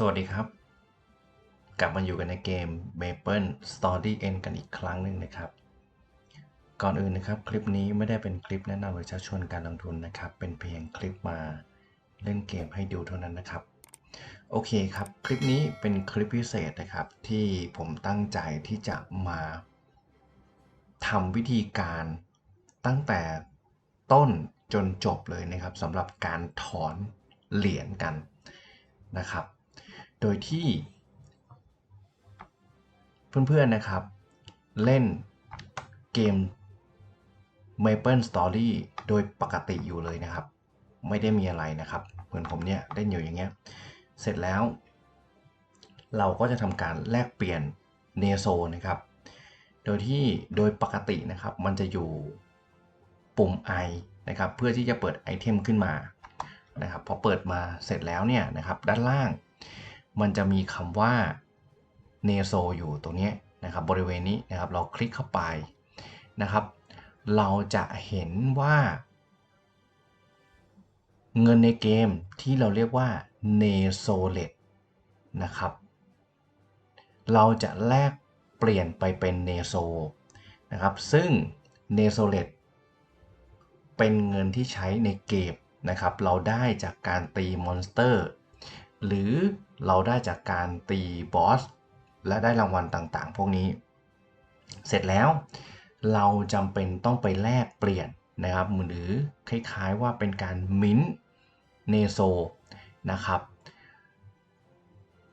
สวัสดีครับ กลับมาอยู่กันในเกม Maple Story End กันอีกครั้งหนึ่งนะครับ ก่อนอื่นนะครับคลิปนี้ไม่ได้เป็นคลิปแนะนำหรือชักชวนการลงทุนนะครับ เป็นเพียงคลิปมาเล่นเกมให้ดูเท่านั้นนะครับ โอเคครับคลิปนี้เป็นคลิปพิเศษนะครับ ที่ผมตั้งใจที่จะมาทำวิธีการตั้งแต่ต้นจนจบเลยนะครับสำหรับการถอนเหรียญกันนะครับ โดยที่เพื่อนๆนะครับ เล่นเกม Maple Story โดยปกติอยู่เลยนะครับ ไม่ได้มีอะไรนะครับ เหมือนผมเนี่ยเล่นอยู่อย่างเงี้ย เสร็จแล้ว เราก็จะทำการแลกเปลี่ยนเนโซนะครับ โดยที่โดยปกตินะครับ มันจะอยู่ปุ่ม I นะครับ เพื่อที่จะเปิดไอเทมขึ้นมานะครับ พอเปิดมาเสร็จแล้วเนี่ยนะครับ ด้านล่าง มันจะมีคำว่าเนโซอยู่ตรงนี้นะครับบริเวณนี้นะครับเราคลิกเข้าไปนะครับ เราจะเห็นว่า เงินในเกมที่เราเรียกว่าเนโซเลตนะครับ เราจะแลกเปลี่ยนไปเป็นเนโซนะครับ ซึ่งเนโซเลตเป็นเงินที่ใช้ในเกมนะครับ เราได้จากการตีมอนสเตอร์ หรือเราได้จากการตีบอส และได้รางวัลต่างๆ พวกนี้ เสร็จแล้วเราจำเป็นต้องไปแลกเปลี่ยนนะครับหรือคล้ายๆว่าเป็นการมิ้นเนโซนะครับ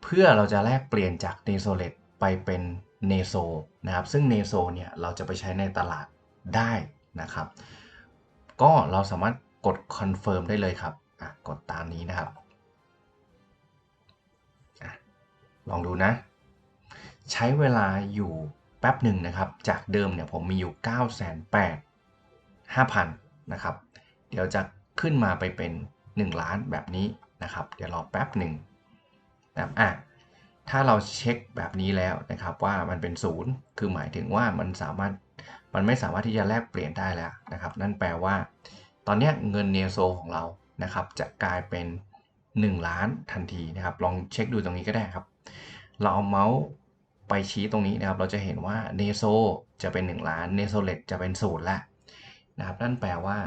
เพื่อเราจะแลกเปลี่ยนจากเนโซเลตไปเป็นเนโซนะครับ ซึ่งเนโซเนี่ยเราจะไปใช้ในตลาดได้นะครับ ก็เราสามารถกดคอนเฟิร์มได้เลยครับอะกดตามนี้นะครับ ลองดูนะ ใช้เวลาอยู่แป๊บหนึ่งนะครับ จากเดิมเนี่ยผมมีอยู่ 9 8 5 0 0 0 นะครับ เดี๋ยวจะขึ้นมาไปเป็น 1 ล้านแบบนี้นะครับ เดี๋ยวรอแป๊บหนึ่งนะครับอะถ้าเราเช็คแบบนี้แล้วนะครับว่ามันเป็นศูนย์คือหมายถึงว่ามันสามารถมันไม่สามารถที่จะแลกเปลี่ยนได้แล้วนะครับ นั่นแปลว่า ตอนนี้เงินเนโซของเรานะครับ จะกลายเป็น 1 ล้านทันทีนะครับ ลองเช็คดูตรงนี้ก็ได้ครับ เราเอาเมาส์ไปชี้ตรงนี้นะครับ เราจะเห็นว่าเนโซจะเป็น 1 ล้านเนโซเลตจะเป็นศูนย์แล้วนะครับ นั่นแปลว่า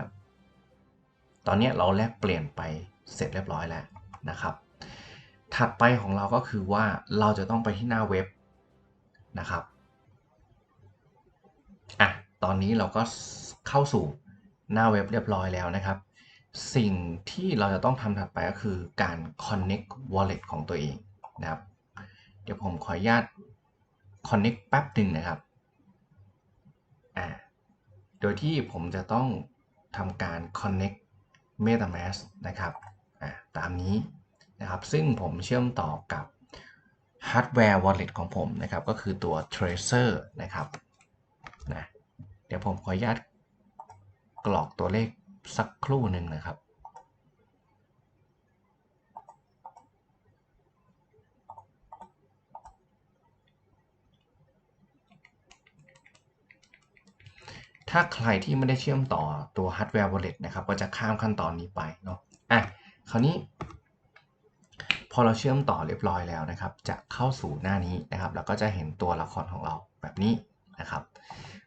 ตอนนี้เราแลกเปลี่ยนไปเสร็จเรียบร้อยแล้วนะครับ ถัดไปของเราก็คือว่าเราจะต้องไปที่หน้าเว็บนะครับอะตอนนี้เราก็เข้าสู่หน้าเว็บเรียบร้อยแล้วนะครับ สิ่งที่เราจะต้องทำถัดไปก็คือการ connect wallet ของตัวเองนะครับ เดี๋ยวผมขออนุญาต connect แป๊บหนึ่งนะครับ อ่า โดยที่ผมจะต้องทำการ connect metamask นะครับ อ่า ตามนี้นะครับ ซึ่งผมเชื่อมต่อกับ hardware wallet ของผมนะครับ ก็คือตัว tracer นะครับนะเดี๋ยวผมขออนุญาตกรอกตัวเลขสักครู่หนึ่งนะครับ ถ้าใครที่ไม่ได้เชื่อมต่อตัว hardware wallet นะครับ ก็จะข้ามขั้นตอนนี้ไปเนาะอะคราวนี้ พอเราเชื่อมต่อเรียบร้อยแล้วนะครับ จะเข้าสู่หน้านี้นะครับ แล้วก็จะเห็นตัวละครของเราแบบนี้นะครับ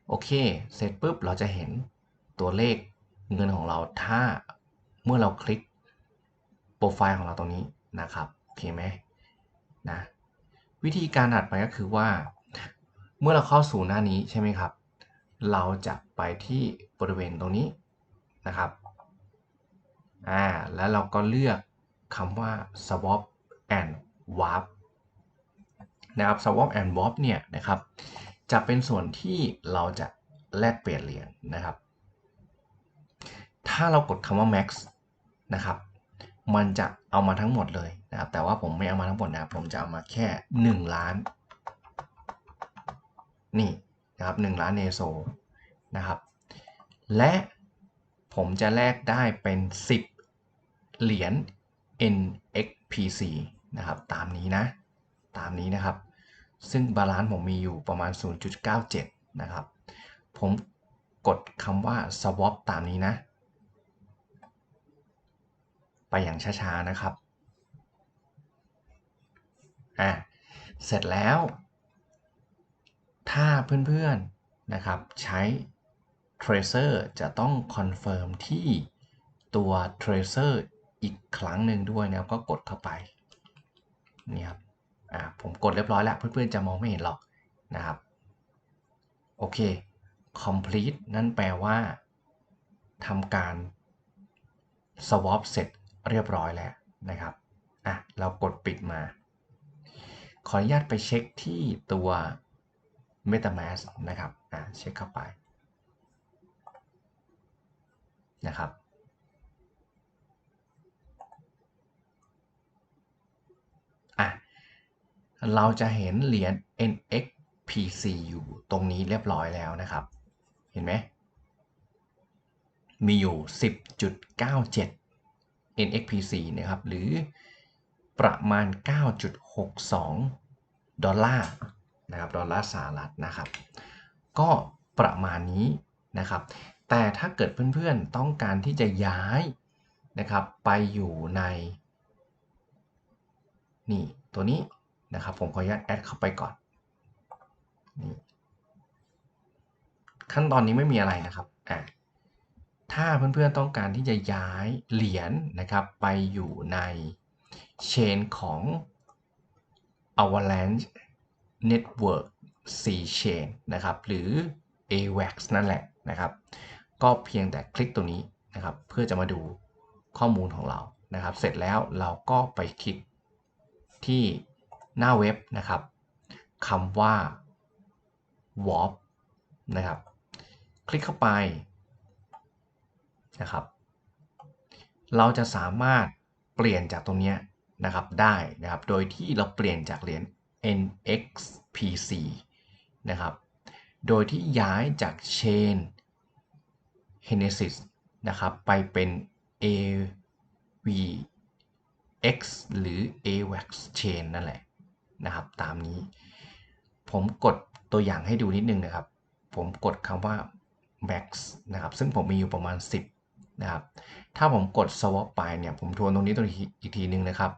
โอเค เสร็จปุ๊บเราจะเห็นตัวเลขเงินของเราถ้าเมื่อเราคลิกโปรไฟล์ของเราตรงนี้นะครับ โอเคไหมนะวิธีการถัดไปก็คือว่า เมื่อเราเข้าสู่หน้านี้ใช่ไหมครับ เราจะไปที่บริเวณตรงนี้นะครับอ่าแล้วเราก็เลือกคำว่า swap and warp นะครับ swap and warp เนี่ยนะครับจะเป็นส่วนที่เราจะแลกเปลี่ยนเหรียญนะครับ ถ้าเรากดคำว่า max นะครับ มันจะเอามาทั้งหมดเลยนะครับ แต่ว่าผมไม่เอามาทั้งหมดนะผมจะเอามาแค่ 1 ล้าน นี่ นะครับ1ล้านเนโซนะครับและผมจะแลกได้เป็น 10 เหรียญ NXPC นะครับตามนี้นะตามนี้นะครับ ซึ่งบาลานซ์ผมมีอยู่ประมาณ 0.97 นะครับ ผมกดคำว่า swap ตามนี้นะ ไปอย่างช้าๆนะครับอะเสร็จแล้ว ถ้าเพื่อนๆนะครับใช้ Tracer จะต้องคอนเฟิร์มที่ตัว Tracer อีกครั้งหนึ่งด้วยนะครับก็กดเข้าไปนี่ครับอ่าผมกดเรียบร้อยแล้ว เพื่อนๆจะมองไม่เห็นหรอกนะครับ โอเค complete นั่นแปลว่าทำการ swap เสร็จเรียบร้อยแล้วนะครับอะเรากดปิดมา ขออนุญาตไปเช็คที่ตัว MetaMask นะครับอะเช็คเข้าไปนะครับอะเราจะเห็นเหรียญ NXPC อยู่ตรงนี้เรียบร้อยแล้วนะครับ เห็นไหมมีอยู่ 10.97 NXPC นะครับ หรือประมาณ 9.62 ดอลลาร์ นะครับดอลลาร์สหรัฐนะครับ ก็ประมาณนี้นะครับ แต่ถ้าเกิดเพื่อนๆต้องการที่จะย้ายนะครับไปอยู่ใน นี่ตัวนี้นะครับผมขออนุญาตแอดเข้าไปก่อนนี่ขั้นตอนนี้ไม่มีอะไรนะครับอะถ้าเพื่อนๆต้องการที่จะย้ายเหรียญนะครับไปอยู่ในเชนของ Avalanche Network C Chain นะครับ หรือ AVAX นั่นแหละนะครับ ก็เพียงแต่คลิกตัวนี้นะครับ เพื่อจะมาดูข้อมูลของเรานะครับ เสร็จแล้วเราก็ไปคลิกที่หน้าเว็บนะครับคำว่า warp นะครับ คลิกเข้าไปนะครับ เราจะสามารถเปลี่ยนจากตรงนี้นะครับได้นะครับ โดยที่เราเปลี่ยนจากเหรียญ NXPC นะครับ โดยที่ย้ายจาก Chain Genesis นะครับ ไปเป็น AVX หรือ AVAX Chain นั่นแหละนะครับ ตามนี้ ผมกดตัวอย่างให้ดูนิดนึงนะครับ ผมกดคำว่า max นะครับ ซึ่งผมมีอยู่ประมาณ 10 นะครับ ถ้าผมกด swap ไปเนี่ย ผมทวนตรงนี้ตรงอีกทีนึงนะครับ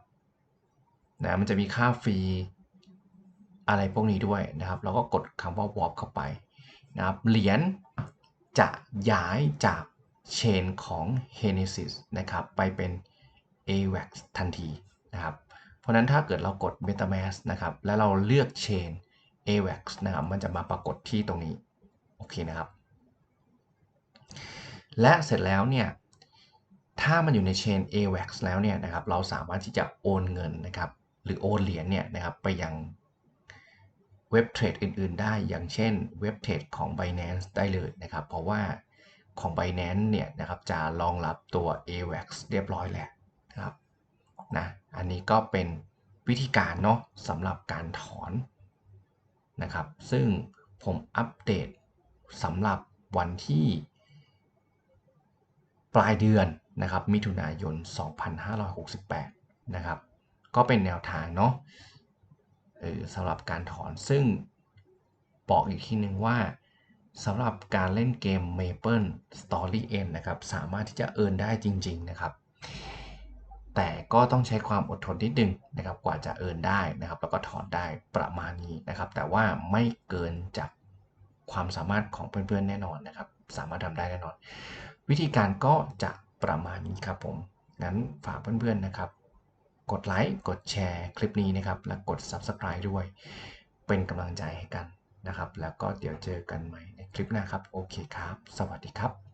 นะ มันจะมีค่าฟรี อะไรพวกนี้ด้วยนะครับ เราก็กดคำว่า warp เข้าไปนะครับ เหรียญจะย้ายจากเชนของ Genesis นะครับ ไปเป็น AVAX ทันทีนะครับ เพราะนั้นถ้าเกิดเรากด MetaMask นะครับ แล้วเราเลือกเชน AVAX นะครับ มันจะมาปรากฏที่ตรงนี้ โอเคนะครับ และเสร็จแล้วเนี่ย ถ้ามันอยู่ในเชน AVAX แล้วเนี่ยนะครับ เราสามารถที่จะโอนเงินนะครับ หรือโอนเหรียญเนี่ยนะครับ ไปยัง เว็บเทรดอื่น ๆ ได้อย่างเช่นเว็บเทรดของ Binance ได้เลยนะครับ เพราะว่าของ Binance เนี่ยนะครับจะรองรับตัว AVAX เรียบร้อยแล้วนะครับนะอันนี้ก็เป็นวิธีการเนาะสำหรับการถอนนะครับ ซึ่งผมอัปเดตสำหรับวันที่ ปลายเดือนนะครับ มิถุนายน 2568 นะครับ ก็เป็นแนวทางเนาะ สำหรับการถอนซึ่งบอกอีกทีหนึ่งว่าสำหรับการเล่นเกม Maple Story End นะครับ สามารถที่จะเอินได้จริง ๆ นะครับ แต่ก็ต้องใช้ความอดทนนิดนึงนะครับ กว่าจะเอินได้นะครับ แล้วก็ถอนได้ประมาณนี้นะครับ แต่ว่าไม่เกินจากความสามารถของเพื่อนๆแน่นอนนะครับ สามารถทำได้แน่นอน วิธีการก็จะประมาณนี้ครับผม งั้นฝากเพื่อนๆนะครับ กดไลค์กดแชร์คลิปนี้นะครับ และกด Subscribe ด้วย เป็นกำลังใจให้กันนะครับ แล้วก็เดี๋ยวเจอกันใหม่ในคลิปหน้าครับ โอเคครับ สวัสดีครับ